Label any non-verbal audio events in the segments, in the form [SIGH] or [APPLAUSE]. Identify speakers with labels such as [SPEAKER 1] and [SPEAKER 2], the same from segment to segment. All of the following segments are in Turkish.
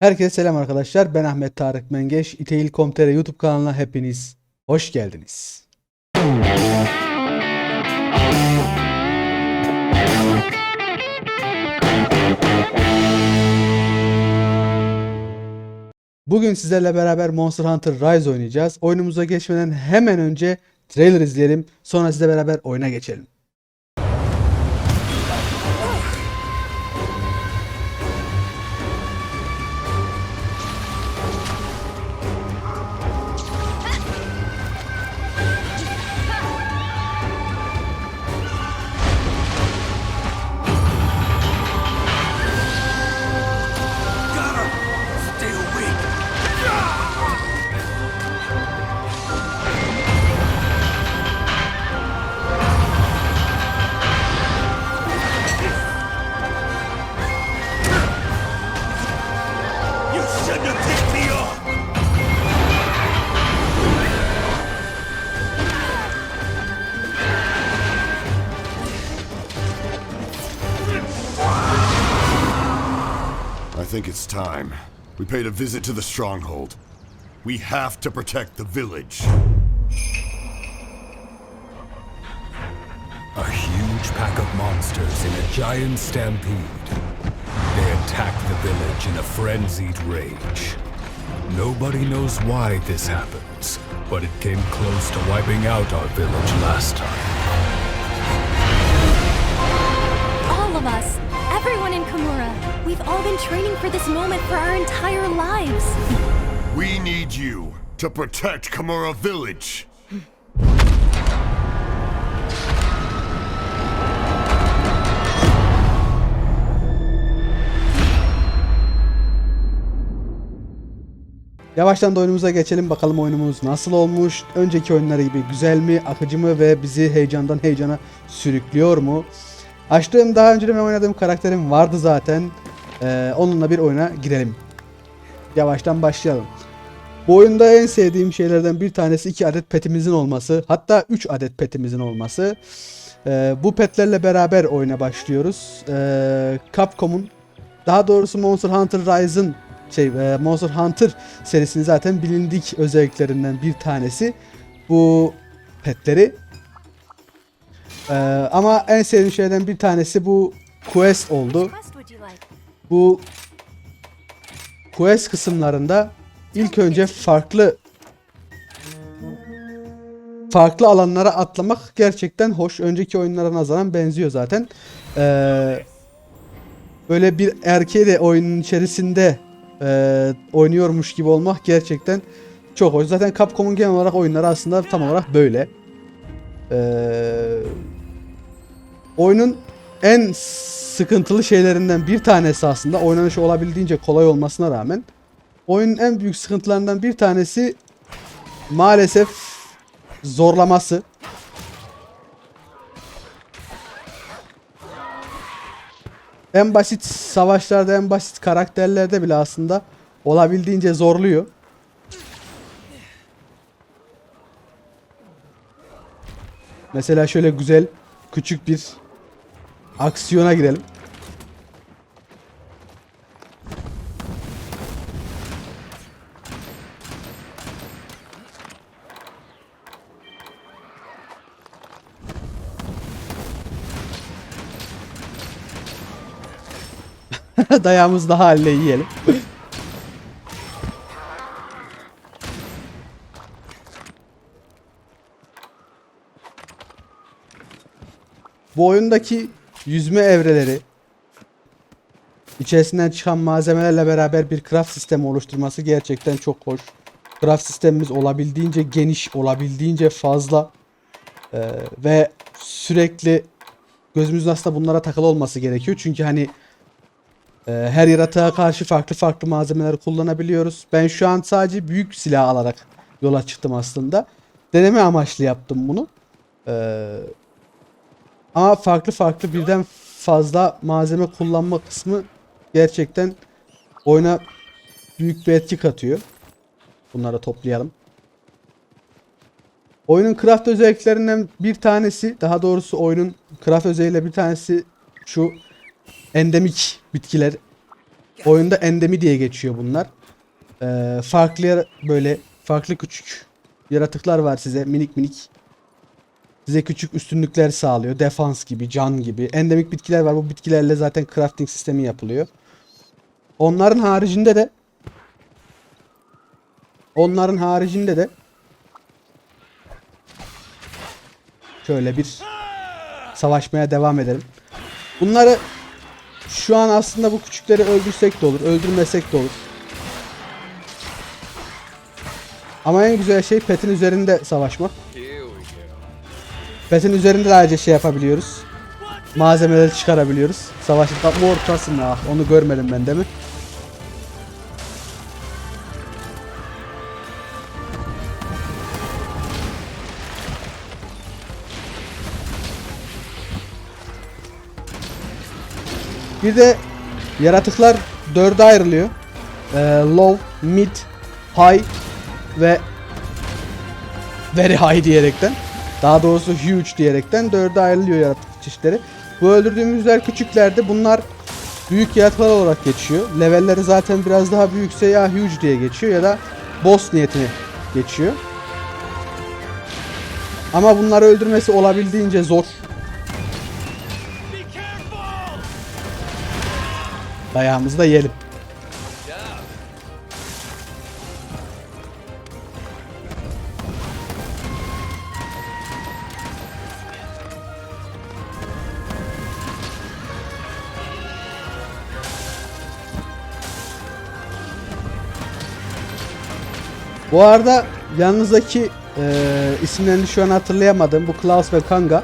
[SPEAKER 1] Herkese selam arkadaşlar. Ben Ahmet Tarık Mengeş. İteyil.com.tr YouTube kanalına hepiniz hoş geldiniz. Bugün sizlerle beraber Monster Hunter Rise oynayacağız. Oyunumuza geçmeden hemen önce trailer izleyelim. Sonra sizle beraber oyuna geçelim.
[SPEAKER 2] Paid a visit to the stronghold. We have to protect the village.
[SPEAKER 3] A huge pack of monsters in a giant stampede. They attack the village in a frenzied rage. Nobody knows why this happens, but it came close to wiping out our village last time.
[SPEAKER 4] All of us, everyone in Kimura, we've all been training for this moment for our entire lives.
[SPEAKER 2] We need you to protect Kamura Village.
[SPEAKER 1] Yavaştan da oyunumuza geçelim. Bakalım oyunumuz nasıl olmuş? Önceki oyunları gibi güzel mi, akıcı mı ve bizi heyecandan heyecana sürüklüyor mu? Açtığım daha önce de oynadığım karakterim vardı zaten. Ee, onunla bir oyuna girelim. Yavaştan başlayalım. Bu oyunda en sevdiğim şeylerden bir tanesi iki adet petimizin olması. Hatta 3 adet petimizin olması. Ee, bu petlerle beraber oyuna başlıyoruz. Ee, Capcom'un daha doğrusu Monster Hunter Rise'ın şey e, Monster Hunter serisinin zaten bilindik özelliklerinden bir tanesi bu petleri. Ee, ama en sevdiğim şeylerden bir tanesi bu quest oldu. Bu quest kısımlarında ilk önce farklı farklı alanlara atlamak gerçekten hoş. Önceki oyunlara nazaran benziyor zaten. Ee, böyle bir erkeği de oyunun içerisinde e, oynuyormuş gibi olmak gerçekten çok hoş. Zaten Capcom'un genel olarak oyunları aslında tam olarak böyle. Ee, oyunun en sıkıntılı şeylerinden bir tanesi aslında oynanışı olabildiğince kolay olmasına rağmen oyunun en büyük sıkıntılarından bir tanesi maalesef zorlaması. En basit savaşlarda en basit karakterlerde bile aslında olabildiğince zorluyor. Mesela şöyle güzel küçük bir aksiyona girelim. [LAUGHS] Dayağımızı da halle yiyelim. Bu oyundaki yüzme evreleri içerisinden çıkan malzemelerle beraber bir craft sistemi oluşturması gerçekten çok hoş. Craft sistemimiz olabildiğince geniş, olabildiğince fazla Ee, ve sürekli gözümüzün aslında bunlara takılı olması gerekiyor. Çünkü hani e, her yaratığa karşı farklı farklı malzemeler kullanabiliyoruz. Ben şu an sadece büyük silah alarak yola çıktım aslında. Deneme amaçlı yaptım bunu. Ee, ama farklı farklı birden fazla malzeme kullanma kısmı gerçekten oyuna büyük bir etki katıyor. Bunları toplayalım. Oyunun craft özelliklerinden bir tanesi, daha doğrusu oyunun craft özelliğiyle bir tanesi şu endemik bitkiler Oyunda endemi diye geçiyor bunlar. Ee, farklı böyle farklı küçük yaratıklar var size minik minik. Size küçük üstünlükler sağlıyor. Defans gibi, can gibi. Endemik bitkiler var. Bu bitkilerle zaten crafting sistemi yapılıyor. Onların haricinde de onların haricinde de şöyle bir savaşmaya devam edelim. Bunları şu an aslında bu küçükleri öldürsek de olur, öldürmesek de olur. Ama en güzel şey petin üzerinde savaşmak. Petin üzerinde de ayrıca şey yapabiliyoruz. Malzemeleri çıkarabiliyoruz. Savaşta mor ortasın ah onu görmedim ben de mi? Bir de yaratıklar dörde ayrılıyor. Ee, low, mid, high ve very high diyerekten. Daha doğrusu huge diyerekten dörde ayrılıyor yaratık çeşitleri. Bu öldürdüğümüzler küçüklerde bunlar büyük yaratıklar olarak geçiyor. Levelleri zaten biraz daha büyükse ya huge diye geçiyor ya da boss niyetine geçiyor. Ama bunları öldürmesi olabildiğince zor. Dayağımızı da yiyelim. Bu arada yanınızdaki e, isimlerini şu an hatırlayamadım. Bu Klaus ve Kanga.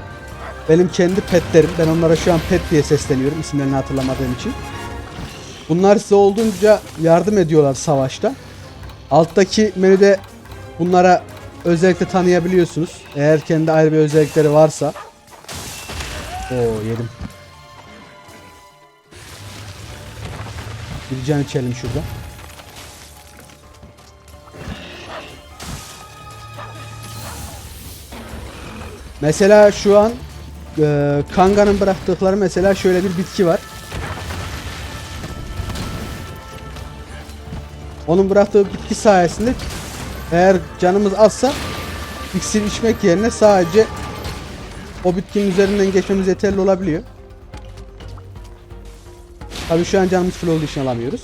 [SPEAKER 1] Benim kendi petlerim. Ben onlara şu an pet diye sesleniyorum isimlerini hatırlamadığım için. Bunlar size olduğunca yardım ediyorlar savaşta. Alttaki menüde bunlara özellikle tanıyabiliyorsunuz. Eğer kendi ayrı bir özellikleri varsa. Oo yedim. Can içelim şurada. Mesela şu an e, Kanga'nın bıraktıkları mesela şöyle bir bitki var. Onun bıraktığı bitki sayesinde eğer canımız azsa iksir içmek yerine sadece o bitkinin üzerinden geçmemiz yeterli olabiliyor. Tabii şu an canımız full olduğu için alamıyoruz.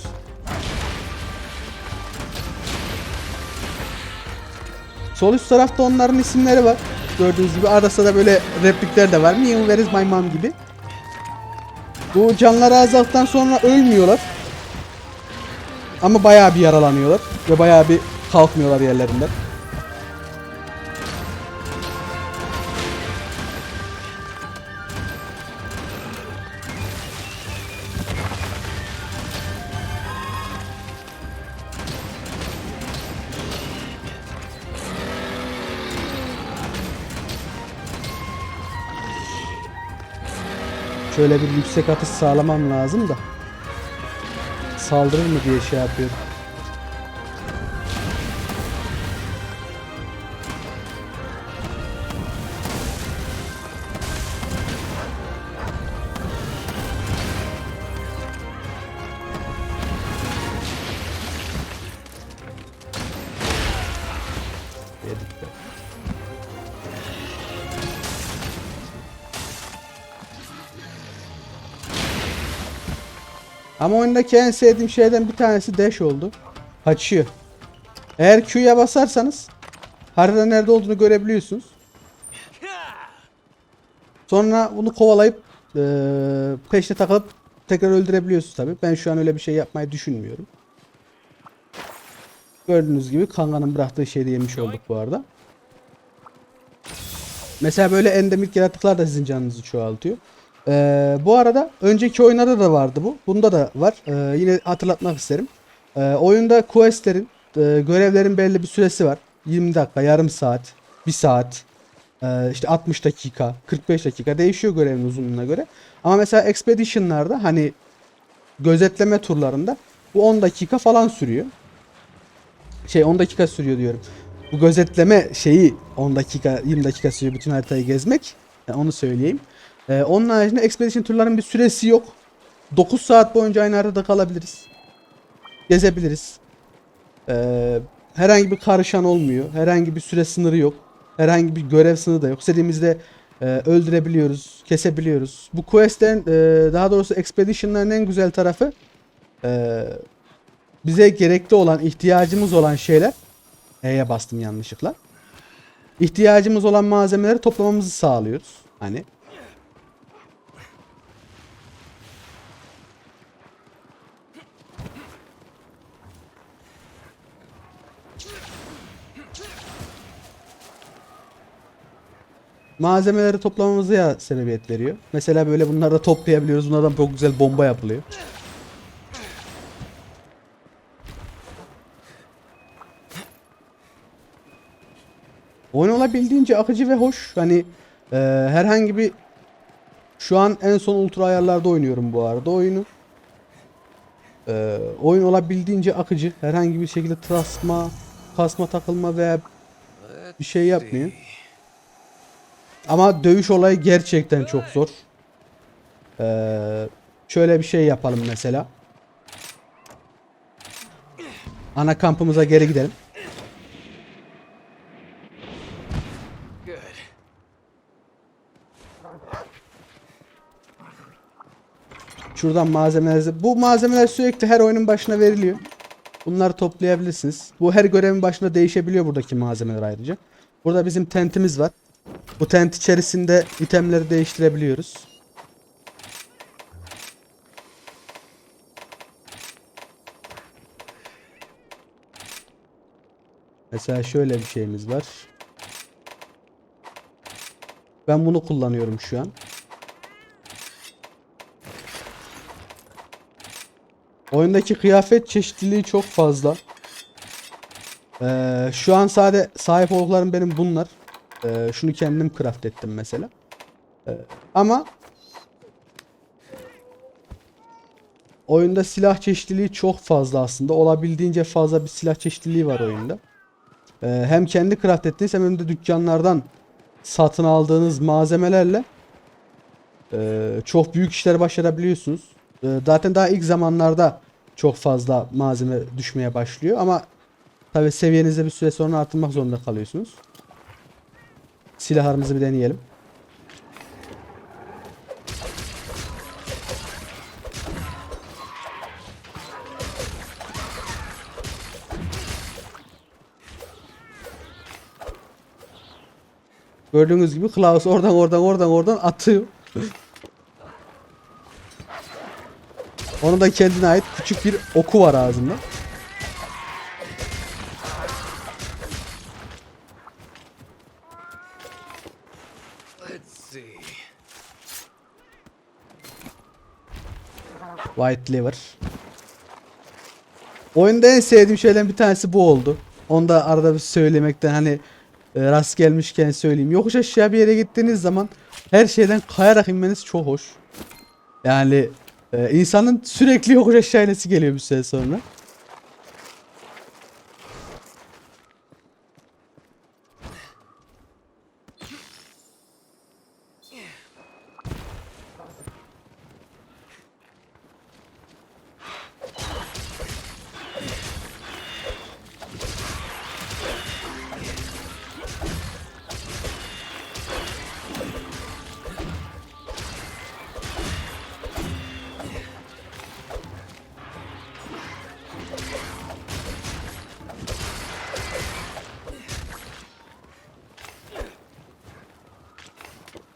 [SPEAKER 1] Sol üst tarafta onların isimleri var. Gördüğünüz gibi arada sırada böyle replikler de var. Mew where is my mom gibi. Bu canları azalttıktan sonra ölmüyorlar. Ama bayağı bir yaralanıyorlar ve bayağı bir kalkmıyorlar yerlerinden. Şöyle bir yüksek atış sağlamam lazım da. Saldırır mı diye şey yapıyorum. Ama oyundaki en sevdiğim şeyden bir tanesi dash oldu. Kaçıyor. Eğer Q'ya basarsanız haritada nerede olduğunu görebiliyorsunuz. Sonra bunu kovalayıp eee peşine takılıp tekrar öldürebiliyorsunuz tabi. Ben şu an öyle bir şey yapmayı düşünmüyorum. Gördüğünüz gibi Kanga'nın bıraktığı şeyi de yemiş olduk bu arada. Mesela böyle endemik yaratıklar da sizin canınızı çoğaltıyor. Ee, bu arada önceki oyunlarda da vardı bu. Bunda da var. Ee, yine hatırlatmak isterim. Ee, oyunda questlerin, e, görevlerin belli bir süresi var. 20 dakika, yarım saat, 1 saat, e, işte 60 dakika, 45 dakika değişiyor görevin uzunluğuna göre. Ama mesela expedition'larda hani gözetleme turlarında bu 10 dakika falan sürüyor. Şey 10 dakika sürüyor diyorum. Bu gözetleme şeyi 10 dakika 20 dakika sürüyor bütün haritayı gezmek. Yani onu söyleyeyim. Ee, onun haricinde Expedition turların bir süresi yok. 9 saat boyunca aynı haritada kalabiliriz. gezebiliriz. Ee, herhangi bir karışan olmuyor. Herhangi bir süre sınırı yok. Herhangi bir görev sınırı da yok. İstediğimizde e, öldürebiliyoruz, kesebiliyoruz. Bu questlerin e, daha doğrusu expedition'ların en güzel tarafı e, bize gerekli olan, ihtiyacımız olan şeyler E'ye bastım yanlışlıkla. İhtiyacımız olan malzemeleri toplamamızı sağlıyoruz. Hani malzemeleri toplamamıza sebebiyet veriyor. Mesela böyle bunları da toplayabiliyoruz. Bunlardan çok güzel bomba yapılıyor. Oyun olabildiğince akıcı ve hoş. Hani e, herhangi bir şu an en son ultra ayarlarda oynuyorum bu arada oyunu. E, oyun olabildiğince akıcı. Herhangi bir şekilde trasma, kasma takılma veya bir şey yapmıyor. Ama dövüş olayı gerçekten çok zor. Ee, şöyle bir şey yapalım mesela. Ana kampımıza geri gidelim. Şuradan malzemelerinizi... Bu malzemeler sürekli her oyunun başına veriliyor. Bunları toplayabilirsiniz. Bu her görevin başında değişebiliyor buradaki malzemeler ayrıca. Burada bizim tentimiz var. Bu tent içerisinde itemleri değiştirebiliyoruz. Mesela şöyle bir şeyimiz var. Ben bunu kullanıyorum şu an. Oyundaki kıyafet çeşitliliği çok fazla. Ee, şu an sade sahip olduklarım benim bunlar. Ee, şunu kendim craft ettim mesela. Ee, ama oyunda silah çeşitliliği çok fazla aslında. Olabildiğince fazla bir silah çeşitliliği var oyunda. Ee, hem kendi craft ettiğiniz hem de dükkanlardan satın aldığınız malzemelerle e, çok büyük işler başarabiliyorsunuz. Zaten daha ilk zamanlarda çok fazla malzeme düşmeye başlıyor ama tabi seviyenizde bir süre sonra artırmak zorunda kalıyorsunuz. Silahlarımızı bir deneyelim. Gördüğünüz gibi Klaus oradan oradan oradan oradan atıyor. Onun da kendine ait küçük bir oku var ağzında. White Liver. Oyunda en sevdiğim şeylerden bir tanesi bu oldu. Onu da arada bir söylemekten hani e, rast gelmişken söyleyeyim. Yokuş aşağı bir yere gittiğiniz zaman her şeyden kayarak inmeniz çok hoş. Yani e, insanın sürekli yokuş aşağı inesi geliyor bir süre sonra.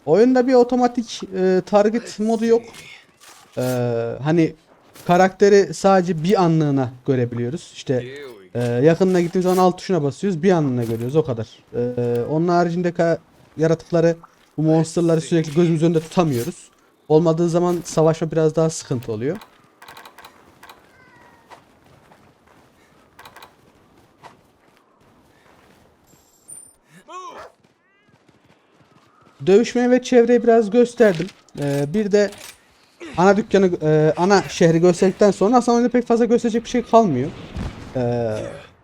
[SPEAKER 1] Oyunda bir otomatik e, target modu yok. E, hani karakteri sadece bir anlığına görebiliyoruz. İşte e, yakınına gittiğimiz zaman alt tuşuna basıyoruz. Bir anlığına görüyoruz o kadar. E, onun haricinde yaratıkları bu monsterları sürekli gözümüz önünde tutamıyoruz. Olmadığı zaman savaşma biraz daha sıkıntı oluyor. Dövüşmeyi ve çevreyi biraz gösterdim. Ee, bir de ana dükkanı, e, ana şehri gösterdikten sonra aslında oyunda pek fazla gösterecek bir şey kalmıyor. Ee,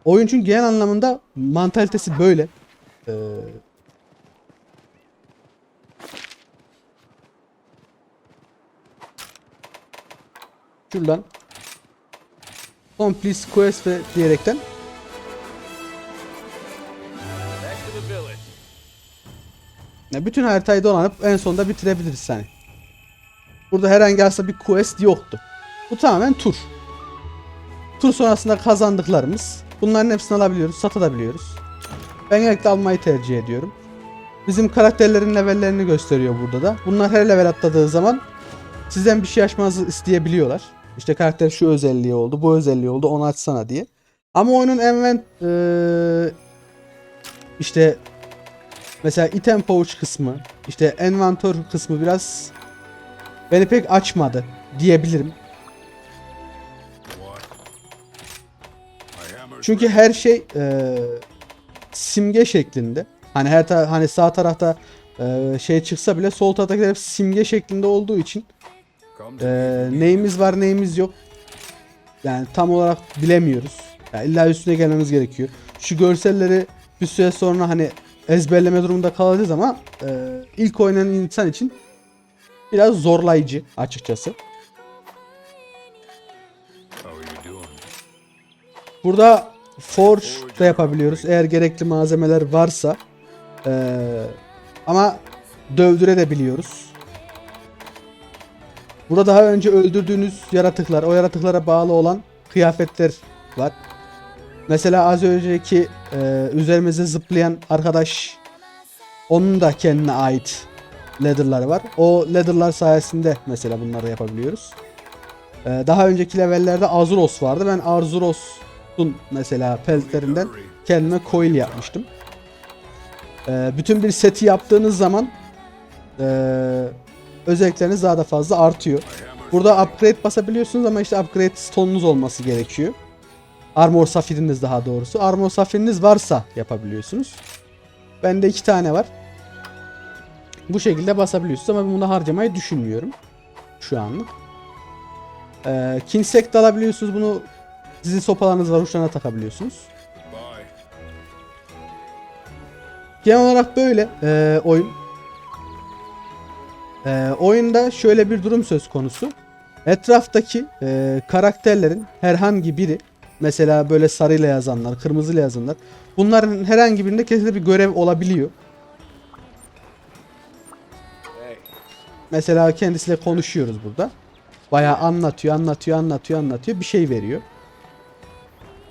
[SPEAKER 1] oyuncunun genel anlamında mantalitesi böyle. Ee, şuradan Complete quest ve diyerekten Ya bütün haritayı dolanıp en sonunda bitirebiliriz hani. Burada herhangi aslında bir quest yoktu. Bu tamamen tur. Tur sonrasında kazandıklarımız. Bunların hepsini alabiliyoruz, satabiliyoruz. Ben genellikle almayı tercih ediyorum. Bizim karakterlerin levellerini gösteriyor burada da. Bunlar her level atladığı zaman sizden bir şey açmanızı isteyebiliyorlar. İşte karakter şu özelliği oldu, bu özelliği oldu, onu açsana diye. Ama oyunun event eee, işte mesela item pouch kısmı, işte envanter kısmı biraz beni pek açmadı diyebilirim. Çünkü her şey eee, simge şeklinde. Hani her ta- hani sağ tarafta eee, şey çıksa bile sol taraftakiler hep simge şeklinde olduğu için eee, neyimiz var neyimiz yok. Yani tam olarak bilemiyoruz. Yani illa üstüne gelmemiz gerekiyor. Şu görselleri bir süre sonra hani ezberleme durumunda kalacağız ama eee, ilk oynayan insan için biraz zorlayıcı açıkçası. Burada forge da yapabiliyoruz eğer gerekli malzemeler varsa. Eee, ama dövdürebiliyoruz. Burada daha önce öldürdüğünüz yaratıklar, o yaratıklara bağlı olan kıyafetler var. Mesela az önceki eee üzerimize zıplayan arkadaş onun da kendine ait ladder'ları var. O ladder'lar sayesinde mesela bunları yapabiliyoruz. Eee, daha önceki levellerde Azuros vardı. Ben Arzuros'un mesela peltlerinden kendime coil yapmıştım. Eee, bütün bir seti yaptığınız zaman eee, özellikleriniz daha da fazla artıyor. Burada upgrade basabiliyorsunuz ama işte upgrade stone'unuz olması gerekiyor. Armor safiriniz daha doğrusu. Armor safiriniz varsa yapabiliyorsunuz. Bende iki tane var. Bu şekilde basabiliyorsunuz ama ben bunu harcamayı düşünmüyorum. Şu anlık. Ee, Kinsect alabiliyorsunuz bunu. Sizin sopalarınız var uçlarına takabiliyorsunuz. Genel olarak böyle e, oyun. E, oyunda şöyle bir durum söz konusu. Etraftaki e, karakterlerin herhangi biri mesela böyle sarıyla yazanlar, kırmızıyla yazanlar bunların herhangi birinde kesinlikle bir görev olabiliyor. Mesela kendisiyle konuşuyoruz burada. Bayağı anlatıyor, anlatıyor, anlatıyor, anlatıyor. Bir şey veriyor.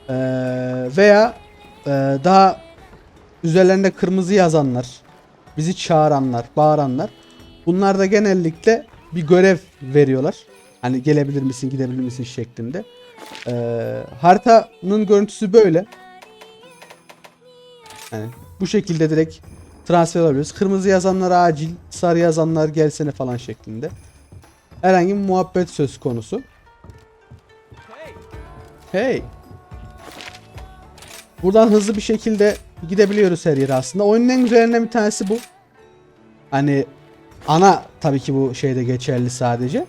[SPEAKER 1] Ee, veya e, daha üzerlerinde kırmızı yazanlar, bizi çağıranlar, bağıranlar. Bunlar da genellikle bir görev veriyorlar. Hani gelebilir misin, gidebilir misin şeklinde. Ee, haritanın görüntüsü böyle. Yani bu şekilde direkt transfer alabiliyoruz. Kırmızı yazanlar acil, sarı yazanlar gelsene falan şeklinde. Herhangi bir muhabbet söz konusu. Hey. Buradan hızlı bir şekilde gidebiliyoruz her yere aslında. Oyunun en güzellerinden bir tanesi bu. Hani ana tabii ki bu şeyde geçerli sadece.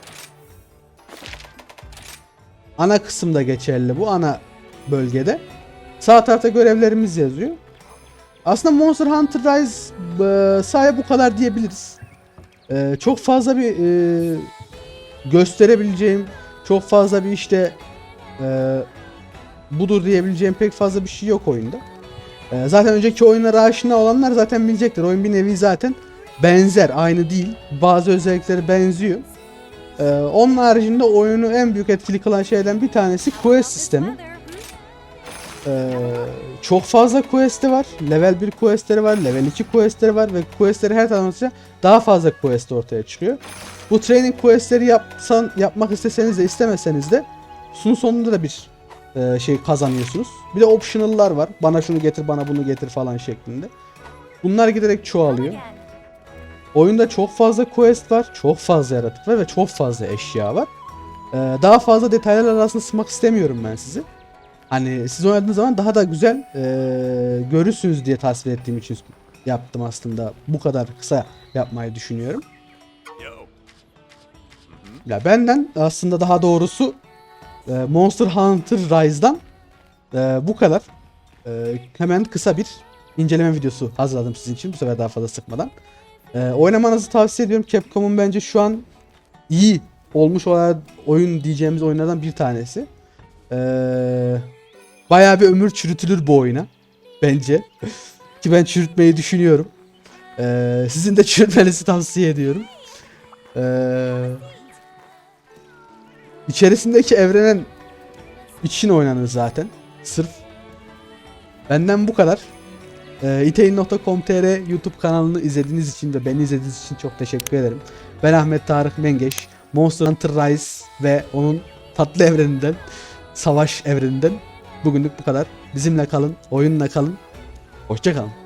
[SPEAKER 1] Ana kısımda geçerli bu ana bölgede. Sağ tarafta görevlerimiz yazıyor. Aslında Monster Hunter Rise e, sadece bu kadar diyebiliriz. E, çok fazla bir e, gösterebileceğim, çok fazla bir işte e, budur diyebileceğim pek fazla bir şey yok oyunda. E, zaten önceki oyunlara aşina olanlar zaten bilecekler. Oyun bir nevi zaten benzer, aynı değil. Bazı özellikleri benziyor. E, onun haricinde oyunu en büyük etkili kılan şeyden bir tanesi quest sistemi. Ee, çok fazla quest'i var. Level 1 quest'leri var, level 2 quest'leri var ve quest'leri her tanesi daha fazla quest ortaya çıkıyor. Bu training quest'leri yapsan yapmak isteseniz de istemeseniz de sunun sonunda da bir e, şey kazanıyorsunuz. Bir de optional'lar var. Bana şunu getir, bana bunu getir falan şeklinde. Bunlar giderek çoğalıyor. Oyunda çok fazla quest var, çok fazla yaratık var ve çok fazla eşya var. Ee, daha fazla detaylar arasında sıkmak istemiyorum ben sizi. Hani siz oynadığınız zaman daha da güzel ee, görürsünüz diye tasvir ettiğim için yaptım aslında. Bu kadar kısa yapmayı düşünüyorum.
[SPEAKER 5] Yo.
[SPEAKER 1] Ya benden aslında daha doğrusu e, Monster Hunter Rise'dan e, bu kadar. E, hemen kısa bir inceleme videosu hazırladım sizin için bu sefer daha fazla sıkmadan. E, oynamanızı tavsiye ediyorum. Capcom'un bence şu an iyi olmuş olan oyun diyeceğimiz oyunlardan bir tanesi. Ee, bayağı bir ömür çürütülür bu oyuna. Bence. [LAUGHS] Ki ben çürütmeyi düşünüyorum. Ee, sizin de [LAUGHS] çürütmenizi tavsiye ediyorum. Ee, içerisindeki evrenen için oynanır zaten. Sırf. Benden bu kadar. Ee, itein.com.tr YouTube kanalını izlediğiniz için ve beni izlediğiniz için çok teşekkür ederim. Ben Ahmet Tarık Mengeş. Monster Hunter Rise ve onun tatlı evreninden, savaş evreninden bugünlük bu kadar. Bizimle kalın, oyunla kalın. Hoşçakalın.